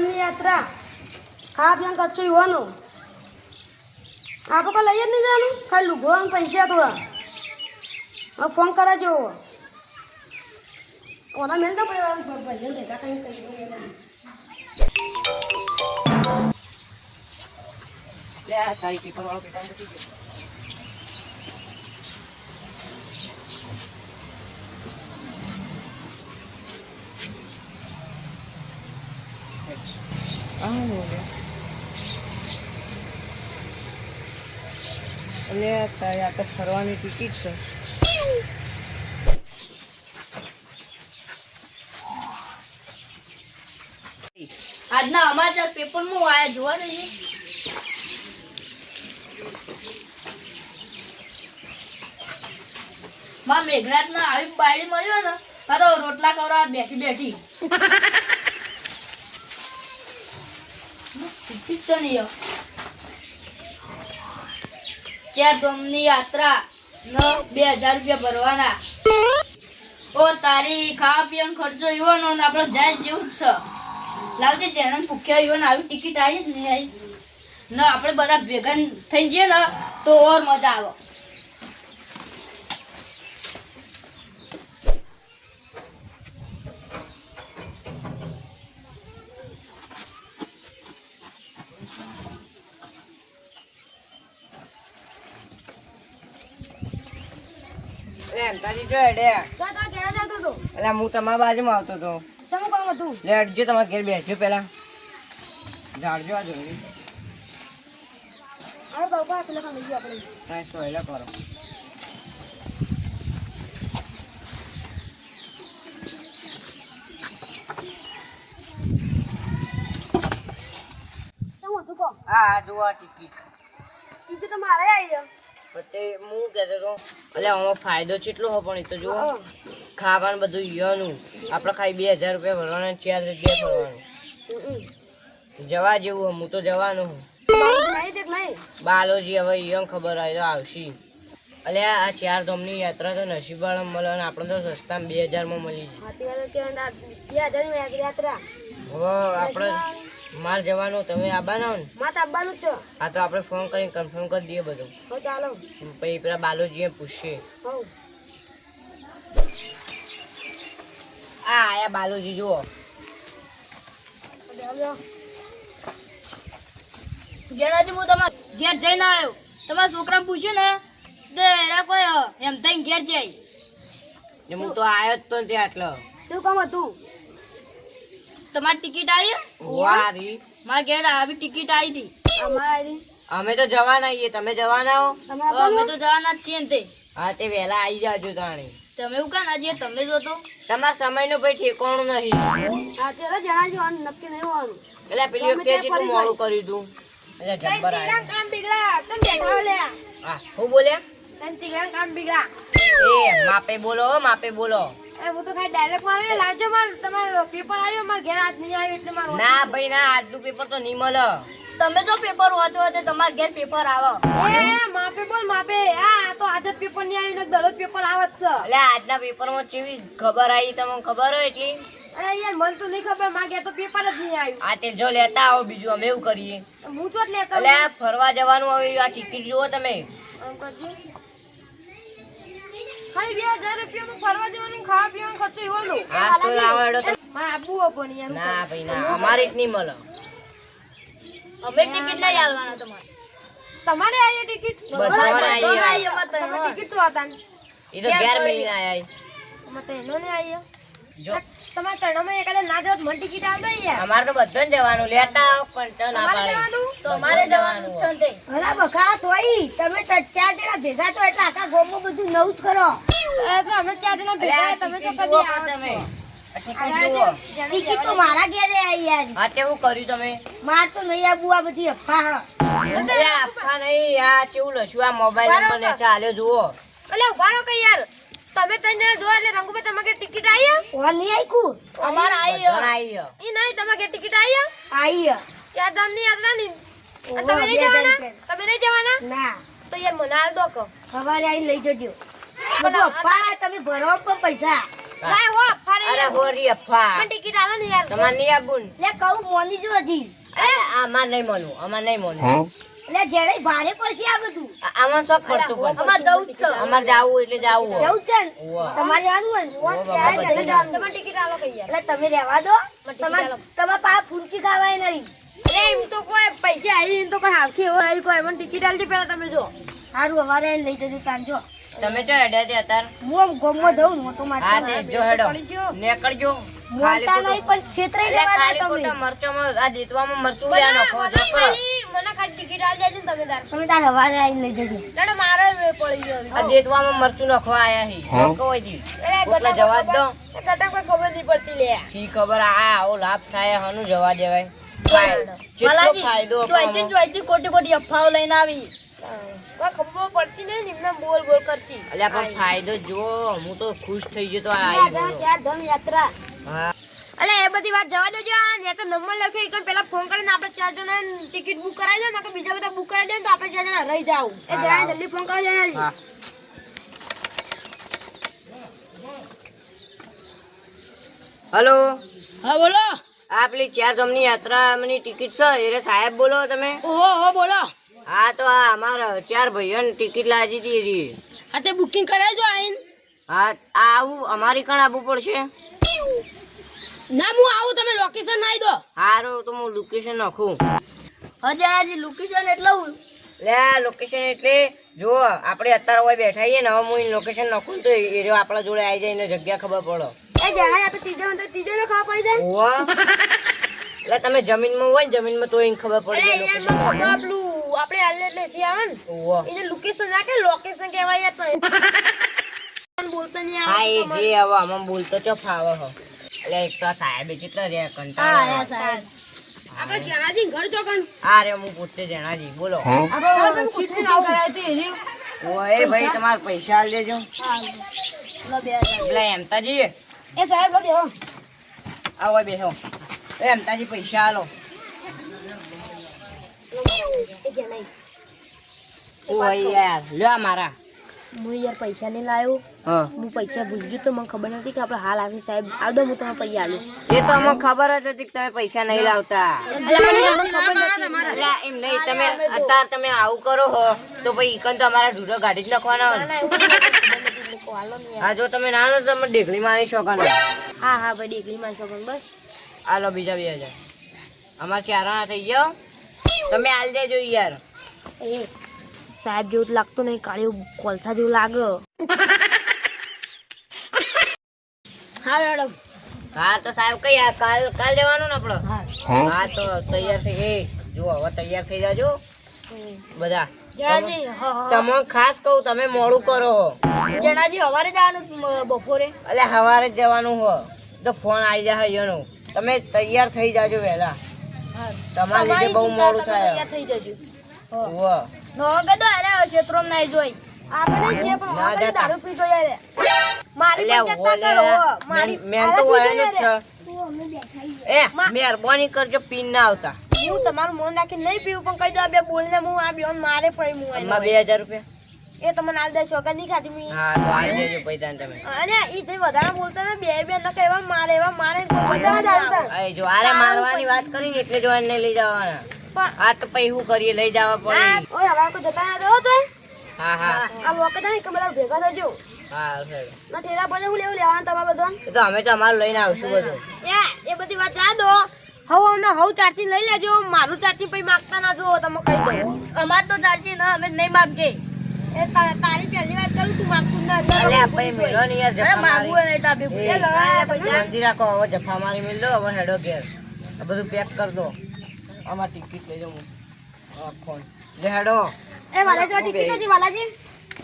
ડોમની યાત્રા. ખા પીને ખર્ચો યુવાનો. આપણે કોઈ લઈએ જ નહીં જવાનું? ખાલી લુગો પૈસા થોડા. હવે ફોન કરાજો. ઓના મેલ તો ભાઈ ભેગા કરીને કહી દઉં. લે આ તારી તારે તો ફરવાની ટિકિટ છે. આજના સમાચાર પેપરમાં આયા જોવા નહીં. માં મેઘરાજ આવી બાયડી મળ્યો ને, આ તો રોટલા ખવડાવવા બેઠી બેઠી. નહીં ચાર યાત્રા ન બે હજાર રૂપિયા ભરવાના. ઓ, તારી ખાવા પીવાનો ખર્ચો યુવાનો ને આપણો જાય જેવું જ છે. લાવજે ચેનલ ભૂખ્યા ને આવી ટિકિટ આવી જ નહીં. આવી ન, આપણે બધા ભેગા થઈ જઈએ ને તો ઓર મજા આવે. એટલે જો એડે ઘેર જતો હતો. એટલે હું તમારા બાજુમાં આવતો હતો. ચમ કામ હતું? લે અડજો તમારા ઘેર બેસજો પેલા ઝાડજો આ જરૂરી અરે બાપા પેલા કામ લઈ આપણે. કાંઈ સોયલા કરો ચમ કહો? હા આ જુઓ ટિકિટ. ટિકિટ તો મારે આવી પછી હું કહેતો હતો એટલે આમાં ફાયદો કેટલો હો પણ એ તો જુઓ. ખાવાનું બધું યનું આપણે ખાલી બે હજાર રૂપિયા ભરવાના ચાર જગ્યાએ ભરવાનું. જવા જેવું હું તો જવાનું હું. બાલોજી હવે યન ખબર આવી તો આવશી. એટલે આ ચાર ધોમની યાત્રા તો નસીબવાળા મળે અને આપણે તો સસ્તામાં બે હજારમાં મળી જાય. આપણે માર જવાનું તમે આવવાના ને માત આવવાનું છે. હા તો આપણે ફોન કરીને કન્ફર્મ કરી દઈએ બધું. હો ચાલો. પછી પેલા બાલોજીએ પૂછીએ. હો આ આયા બાલુજી જુઓ. જેનાથી હું તમારા ઘેર જઈને આવ્યો. તમારા છોકરાને પૂછ્યું ને તે એના કોઈ એમ થઈને ઘેર જાય. હું તો આવ્યો જ તો ત્યાં આટલો. શું કામ હતું? તમારી ટિકિટ આવી? વારી. મારા ઘેર આવી ટિકિટ આવી હતી. અમારા અમે તો જવાના છીએ. તમે જવાના હો? અમે તો જવાના જ છીએ ને તે. હા તે વહેલા આવી જાજો તાણી તમે એવું કાં ના જઈએ તમે જો તો. તમારા સમયનો ભાઈ ઠેકાણું નહીં. હા તે જણાજો નક્કી નહીં હોવાનું. એટલે પેલી વખતે જેટલું મોડું કર્યું તું એટલે જબ્બર. કામ બિગડા. તને બેઠા લે હા હું બોલે તને તીગડા કામ બિગડા. એ માપે બોલો માપે બોલો. એ હું તો ખાલી ડાયરેક્ટ મારે લાવજો માર તમારો પેપર આવ્યો માર ઘેર આજ નહીં આવ્યું એટલે મારું ના ભાઈ ના આજનું પેપર તો નહીં મળે. તમે જો પેપર વાંચો હોય તો તમારા ઘેર પેપર આવે. એ માપે બોલ માપે આ તો આદત પેપર નહીં આવ્યું ને દરરોજ પેપર આવત છે. એટલે આજના પેપરમાં કેવી ખબર આવી તમને ખબર હોય એટલી? અરે યાર મને તો નહીં ખબર માર ઘેર તો પેપર જ નહીં આવ્યું. આ તે જો લેતા આવો બીજું અમે એવું કરીએ. હું ચોટ લેતો એટલે ફરવા જવાનું હવે આ ટિકિટ જુઓ તમે. આમ કરજો. ખાલી બે હજાર રૂપિયાનું ફરવા જવાનું ખાવા પીવાનો ખર્ચો એવાનો આ તો આવડો તો મારે આપવું પણ યાર ના ભાઈ ના. અમારે જ નહીં મળે. અમે ટિકિટ નહીં આવવાના તમારે. તમારે આયે ટિકિટ? બધાને બધાને આવી આવી અમારે તો તમે એનો. ટિકિટ તો હતા એ તો ઘેર મેલીને આયા તમે તો એનો ને આયે જો. તમારે તણામાં એકાદા ના જાવ તો ટિકિટ આવતા યાર. અમારે તો બધાને જવાનું લેતા આવો પણ તો ના પાડે તો અમારે જવાનું છે. તે. અલા બકા તોય તમે ચાર જણા ભેગા તો એટલે આખા ગામમાં બધું નવું જ કરો. એ અમે ચાર જણા ભેગા તમે તો કદી આવો તમે. ટિકિટ તો મારા ઘેરે આવી યાર. હા તે શું કર્યું તમે? માર તો નહીં આવું આ બધી અફવા. હા અરે નહીં. આ કેવું લખ્યું આ મોબાઈલ નંબર ચાલ્યો જુઓ. એટલે ઉભારો કે યાર? તમે તને જો એટલે રંગુભાઈ તમારે ટિકિટ આવી કોણ નહીં આયકું? અમારે આવી આવી. એ નહીં તમારે ટિકિટ આવી આવી યાદ તમને યાત્રા ની તમે નહીં જવાના? તમે નહીં જવાના? ના. તો યાર મને હાલ દો કહો. સવારે આવી લઈ જજો. બધું અફવા તમે ભરો પણ પૈસા. કાય હો. ફરે અરે હોરી અફા પણ ટિકિટ આલો ને યાર. તમાર નહીં આબુન. લે કહું મોની જો હજી. અરે આમાં નહીં મોનું આમાં નહીં મળવું એટલે જેડે ભારે પડશે આ બધું. આમાં શું પડતું પણ અમારે જવું જ છે. અમાર જાવું એટલે જાવું જવું છે તમારે જવાનું હોય ને? તમારે ટિકિટ આલો કઈ એટલે તમે રહેવા દો. તમારે તમારા પા ફૂંચી ખાવાય નહીં. એમ તો કોઈ પૈસા આવી એમ તો કોઈ હાલથી એવો આવી કોઈ મને ટિકિટ આલજે પેલા તમે જો. સારું અમારે એને લઈ જજો તાંજો તમે જો હેડે છે અત્યારે. હું આમ જઉં મોટો મોટો હા તે જો હેડો. નીકળજો. મોટા નહીં પણ છેતરાઈ જવા ખાલી તમે. મરચામાં આ દેતવામાં મરચું લ્યા નાખો જો મને ખાલી ટિકિટ આલી દેજો તમે તાર તમે તાર હવારે આવીને લઈ જજો. લડો મારે પડી ગયો. આ દેતવામાં મરચું નાખવા આયા હી. કોઈ દી એટલે જવા દો. ગટા કોઈ ખબર નહીં પડતી લે. શી ખબર? આ આવો લાભ થાય હનુ જવા દેવાય. ફાયદો ચોઈથી ને ચોઈથી ખોટી ખોટી અફવાઓ લઈને આવી. ખબર પડતી નહીં એમને બોલ બોલ કરશી. એટલે પણ ફાયદો જો હું તો ખુશ થઈ ગયો તો આ ધામ યાત્રા. અલે એ બધી વાત જવા દેજો આ ને તો નંબર લખ્યો ઈ પેલા ફોન કરીને આપણે ચાર જણા ટિકિટ બુક કરાવી દો ને કે બીજા બધા બુક કરાવી દે તો આપણે ચાર જણા રહી જાવ એ હા, જલ્દી ફોન કરજો જણા હા. હલો? હા બોલો. આ પેલી ચાર ધામની યાત્રાની ટિકિટ છે એટલે સાહેબ બોલો તમે. ઓહો હો બોલો. હા તો આ અમારા ચાર ભાઈઓને ટિકિટ લાજી હતી આ તે બુકિંગ કરાવજો આઈન. હા આ આવું અમારી કણ આવવું પડશે? ના હું આવું તમે લોકેશન નાઈ દો. હારો તો હું લોકેશન નાખું. હજી આજે લોકેશન એટલે હું? લે આ લોકેશન એટલે જો આપણે અત્યારે હોય બેઠા છીએ ને હવે હું લોકેશન નાખું તો એ રહ્યો આપણા જોડે આવી જાય ને જગ્યા ખબર પડો. એ જાય આપણે ત્રીજો તો ત્રીજો ને ખબર પડી જાય. ઓવા એટલે તમે જમીનમાં હોય ને જમીનમાં તો એને ખબર પડી જાય લોકેશન આપણે હાલ એટલે થી આવે ને. ઓવા એને લોકેશન નાખે લોકેશન કહેવાય તો. બોલતા નહીં હા એ જે હવે આમાં બોલતો ચો ફાવે હો. એટલે એક તો સાહેબ ચિત્ર રે કંટાળો આવે. સાહેબ. આપણે જણાજી ઘર ચોકન આ રે હું પોતે જણાજી બોલો. આપણે સીટ આવું કરાય તો એરી ઓય ભાઈ તમારે પૈસા આલ દેજો. પેલા એમતાજી એ સાહેબ લો બેહો આવો બેસો એ એમતાજી પૈસા આલો. ઓય યાર લ્યો મારા. હું યાર પૈસા નહીં લાવ્યો હા. હું પૈસા ભૂલી ગયો તો મને ખબર નથી કે આપણે હાલ આવી સાહેબ. આવ દો હું તમે પૈસા આલું એ તો અમને ખબર જ હતી કે તમે પૈસા નહીં લાવતા. એમ નહીં તમે અત્યારે તમે આવું કરો હો તો પછી ઈકન તો અમારા ઢૂઢો ગાડી જ નાખવાના હોય. હા જો તમે ના લો તો તમે ડેગલી મારી શકો ને. હા હા ભાઈ ડેકલી માં શકો બસ. હાલો બીજા બે હજાર. અમારા ચારના થઈ ગયો તમે આલ દેજો યાર. એ સાહેબ જેવું લાગતું નહીં કાળી કોલસા જેવું લાગે. હા મેડમ હા તો સાહેબ કઈ કાલ કાલ જવાનું ને આપણે હા. તો તૈયાર થઈ એ જુઓ હવે તૈયાર થઈ જાજો. બધા. તમે ખાસ કહું તમે મોડું કરો હો. જણાજી હવારે જવાનું બપોરે? એટલે સવારે જ જવાનું હો. તો ફોન આવી જાય એનો. તમે તૈયાર થઈ જાજો વહેલા તમારા લીધે બહુ મોડું થાય. થઈ જજો. ઉવ્વ. નો અરે ક્ષેત્રો નાઈ જોઈ. આપણે જે પણ ના દારૂ પીતો યાર મારી એટલે પંચાયત ના ઓલે કરો. મારી મેન- મેન તો વહેલું છે. એ મહેરબાની કરજો પીન ના આવતા. હું તમારું મોન રાખીને નહીં પીવું પણ કહી દો આ બે બોલીને હું આ બે મારે પડી હું બે હજાર રૂપિયા. એ તમને આલ દેશો વગર નહીં ખાતી હું હા તો આવી દેજો પૈસા તમે. અને ઈ જે વધારે બોલતા ને બે બે ન એવા મારે એવા મારે બધા દારૂ. આ જો આરે મારવાની વાત કરી એટલે જો એને લઈ જવાના. આ તો પછી હું કરીએ? લઈ જવા પડે. ઓય હવે કોઈ જતા ના તો હા હા. આ વખત નહીં કે બધા ભેગા થજો. હા. ના ઠેલા પર હું લેવું લેવાનું તમારે બધા તો અમે તો અમારું લઈને આવશું બધું. એ એ બધી વાત જા દો હવ અમને હવ ચાર્જી લઈ લેજો. મારું ચાર્જી પછી માગતા ના જો તમે કહી દો. અમાર તો ચાર્જી ના અમે નહીં માગજે એ તારી પહેલી વાત કરું તું માગતું ના અલે આ પછી ને યાર જફા માગવું મારી નહીં તાપી એ, એ લગાડ્યા પૈસા રાખો હવે જફા મારી મિલ દો હવે હેડો ઘેર. આ બધું પેક કરી દો. આમાં ટિકિટ લઈ જાઉં. ફોન લે હેડો. એ વાલાજી ટિકિટ હતી વાલાજી.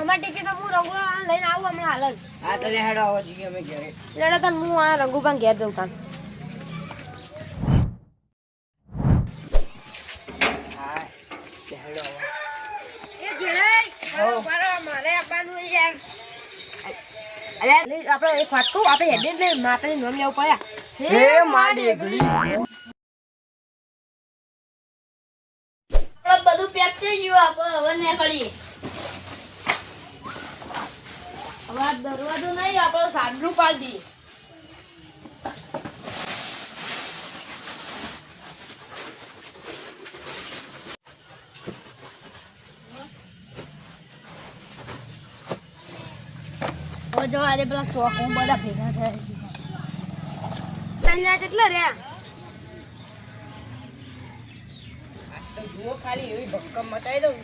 અમાર ટિકિટ હું રંગુ લઈને આવું હમણાં હાલ હા તો લે હેડો આવો જઈએ અમે ઘરે. લેડો તન હું આ રંગુ પણ ઘેર જઉં તાન. અલે આપણે એક વાત કહું આપણે હેડે ને માતાજી નામ આવું પડ્યા હે માં ડેગલી. વને ખળી હવે દરવાજો નહીં, આપણો સાદલું પાડી જવા દે પેલા ચોક બધા ભેગા થયા કેટલા રહ્યા? જુઓ ખાલી એવી ભક્કમ મચાવી દઉં.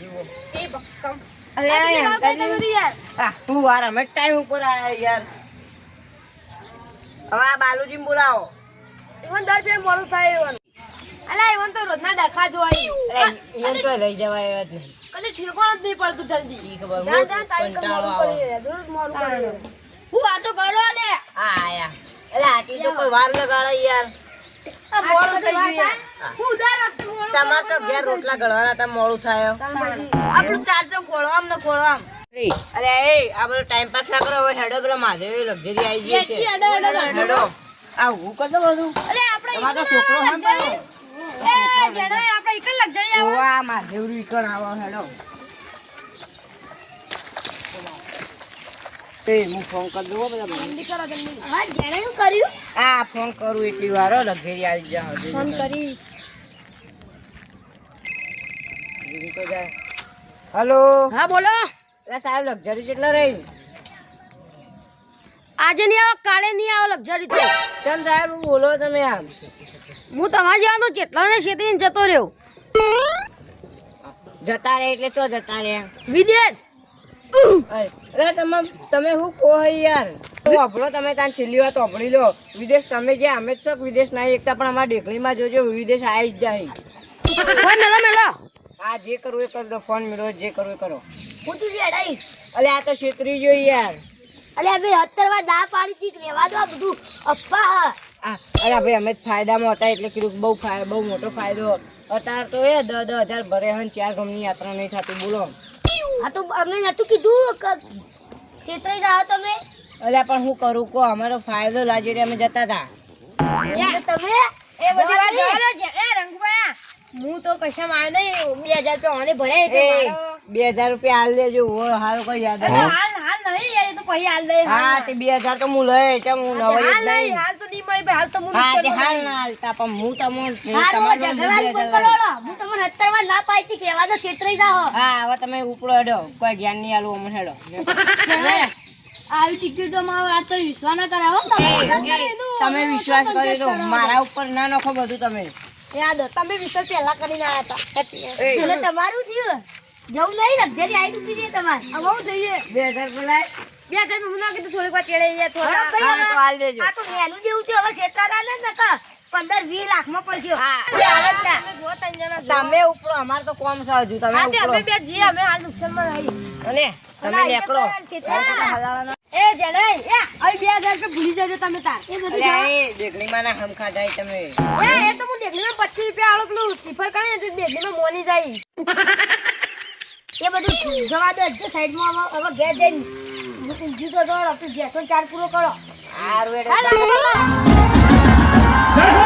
જુઓ. તે ભક્કમ. અરે આ એમ કેટલી વાર કરી- કરી યાર. આ વાર અમે ટાઈમ ઉપર આયા યાર. હવે આ બાલુજી બોલાવો. ઈવન દર ફેર મોડું થાય ઈવન. અલા ઈવન તો રોજના ડખા જોવાય. લઈ જવાય એવા જ નહીં. કદી ઠેકાણું જ નહીં પડતું જલ્દી. ખબર જા હું જા તારી કઈ કંટાળો મોડું આવે. કરી દે રોજ મોડું કરી હું વાતો કરો લે આ આયા. એટલે આટલી તો કોઈ વાર લગાડે યાર. તમારે તો ઘેર રોટલા ગળવાના હતા મોડું થાય. આપણું ચાર્જર ખોળવામ ને ખોળવામ અરે એ આ બધો ટાઈમ પાસ ના કરો હવે હેડો પેલા માધવી લક્ઝરી આવી ગઈ છે. હેડો, હેડો, હેડો. હેડો. આ હું કરતો બધું? અલે આપણે તમારો છોકરો હે એ જેને આપણે એક જ લગજરી આવે? ઓવા કણ આવો હેડો. એ હું ફોન કરી દઉં બધા જલ્દી કરો જલ્દી. હા કર્યું? આ ફોન કરું એટલી વાર હો, આવી જા ફોન કરી. હલો? હા બોલો. એટલે સાહેબ લક્ઝરી કેટલા રહી? આજે નહીં આવો કાલે નહીં આવો લક્ઝરી તો. ચમ સાહેબ બોલો તમે આમ. હું તમારા જેવા તો કેટલા ને છેતરીને જતો રહ્યો. જતા રહે એટલે ચો જતા રહે વિદેશ. અરે તમે તમે શું કહો હે યાર? વાપરો તમે ત્યાં છેલ્લી વાત વાપરી લો. વિદેશ તમે જે અમે જ છો વિદેશ ના એકતા પણ અમારા ડેકલીમાં જોજો વિદેશ આવી જ જાય. મેલો મેલો. આ જે કરવું એ કરી દો ફોન મેળવો જે કરવું એ કરો. હું તું જેડાઈ અલે આ તો છેતરી જોઈ યાર. અલે બે હત્તર વાર દા પાડી હતી રેવા દો બધું. અપ્પા હા. આ અરે ભાઈ અમે જ ફાયદામાં હતા એટલે કીધું બહુ બહુ મોટો ફાયદો. અત્યારે તો એ દસ દસ હજાર ભરે હન ચાર ગમની યાત્રા નહીં થતી બોલો. આ તો અમે નતું કીધું કે જાઓ તમે. અલ્યા પણ હું કરું? કહો અમારો ફાયદો લાજે અમે જતા હતા તમે? એ બધી વાત જવા જવા એ રંગુભાઈ હું તો કશામાં આવ્યો નહીં. બે હજાર રૂપિયા મને ભરાય છે બે હજાર રૂપિયા હાલ દેજો ઓ હારું કોઈ યાદ હાલ હાલ નહીં યાર તો પછી હાલ દે હા તે બે હજાર તો હું લઈ ચમ હું નવાઈ જ હાલ નહીં હાલ તો નહીં મળી હાલ તો હું હા તે હાલ ના હાલતા પણ હું તમને તમારે. હું તમને હત્તર વાર ના પાડી હતી કે રેવા દો છેતરાઈ જાઓ. હા હવે તમે ઉપડો હેડો. કોઈ જ્ઞાન નહીં આલું અમને હેડો. આવી ટિકિટોમાં આ તો વિશ્વાસ ના કરાવો તમે. વિશ્વાસ કરી તો મારા ઉપર ના નખો બધું તમે. યાદ તમે વિશ્વાસ પહેલા કરીને આવ્યા હતા. એટલે તમારું થયું. જવું નહીં લક્ઝરી આવી ઊભી રહી તમારે. હવે હું જઈએ. બે હજાર બોલાય. બે હજાર હું ના કીધું થોડીક વાર ચેડે થોડા. તો આ તો મેનું જેવું છે હવે છેતરાતા ને નકર. પંદર વીસ. તમે ઉપડો અમારે તો કોમ છે તમે અમે બે જઈએ અમે હાલ નુકસાનમાં રહી. અને તમે નીકળો. એ તો એ જણાય બે હજાર રૂપિયા ભૂલી જજો તમે તાર. એ બધું અલ્યા ના હમખા જાય તમે. એ એ તો હું ડેગલીમાં પચીસ રૂપિયા આલો પેલું સ્લીપર કરે ને મોની જાય. એ બધું જવા દો એટલે સાઈડમાં હવે ઘેર જઈને ઊંઘી તો દોડ ચાર પૂરો કરો. હાર હેડો. હાલ, હાલ, હાલ, હાલ.